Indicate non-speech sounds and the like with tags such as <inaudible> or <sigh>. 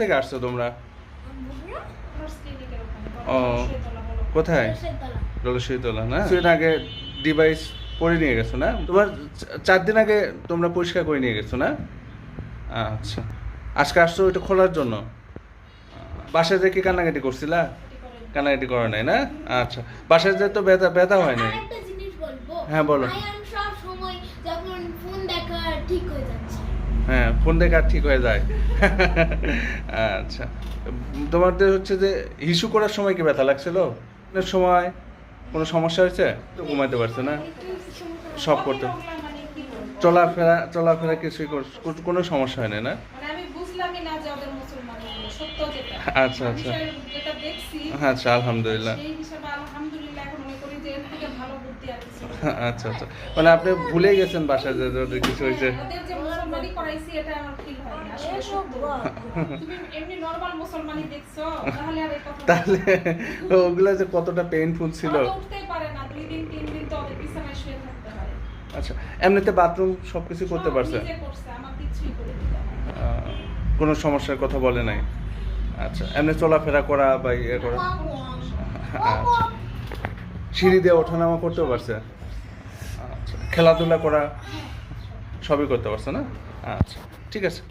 থেকে আসছো তোমরা? ও। কোথায়? রলসইতলা না? কিছুদিন আগে ডিভাইস পরে নিয়ে গেছো না? তোমার চার দিন আগে তোমরা পরিষ্কার করে নিয়ে গেছো না? আচ্ছা। আজকে আসছো ওইটা খোলার জন্য? বাসায় যে কি কান্নাকাটি করছিলা? কান্নাকাটি করে নাই না? আচ্ছা। বাসায় যে তো ব্যথা ব্যথা হয় নাই। আরেকটা জিনিস বলব। হ্যাঁ, বলো। সব সময় যখন ফোন দেখা ঠিক হয়ে যাচ্ছে। হ্যাঁ ফোন দেখে আর ঠিক হয়ে যায়। আচ্ছা। তোমাদের হচ্ছে যে হিসু করার সময় কি ব্যথা লাগছিল? সময়? কোনো সমস্যা হয়েছে? তো ঘুমাইতে পারছে না। সব করতে? চলাফেরা চলাফেরা কিছুই কোনো সমস্যা হয় না? না মানে না আচ্ছা, আচ্ছা। আচ্ছা আলহামদুলিল্লাহ। মনে। <laughs> আচ্ছা আচ্ছা। মানে আপনি ভুলে গেছেন বাসায় যে ওদের কিছু হয়েছে। ওদের যে মুসলমানি করাইছি এটা আমার ফিল হয় না আসলে সত্য। তুমি এমনি নরমাল মুসলমানি দেখছ তাহলে ওগুলা যে কতটা পেইনফুল ছিল। আচ্ছা এমনিতে বাথরুম সব কিছু করতে পারছে কোনো সমস্যার কথা বলে নাই? আচ্ছা এমনি চলাফেরা করা বা ইয়ে করা? আচ্ছা। সিঁড়ি দিয়ে ওঠানামা করতেও পারছে। আচ্ছা খেলাধুলা করা সবই করতে পারছে না? আচ্ছা ঠিক আছে।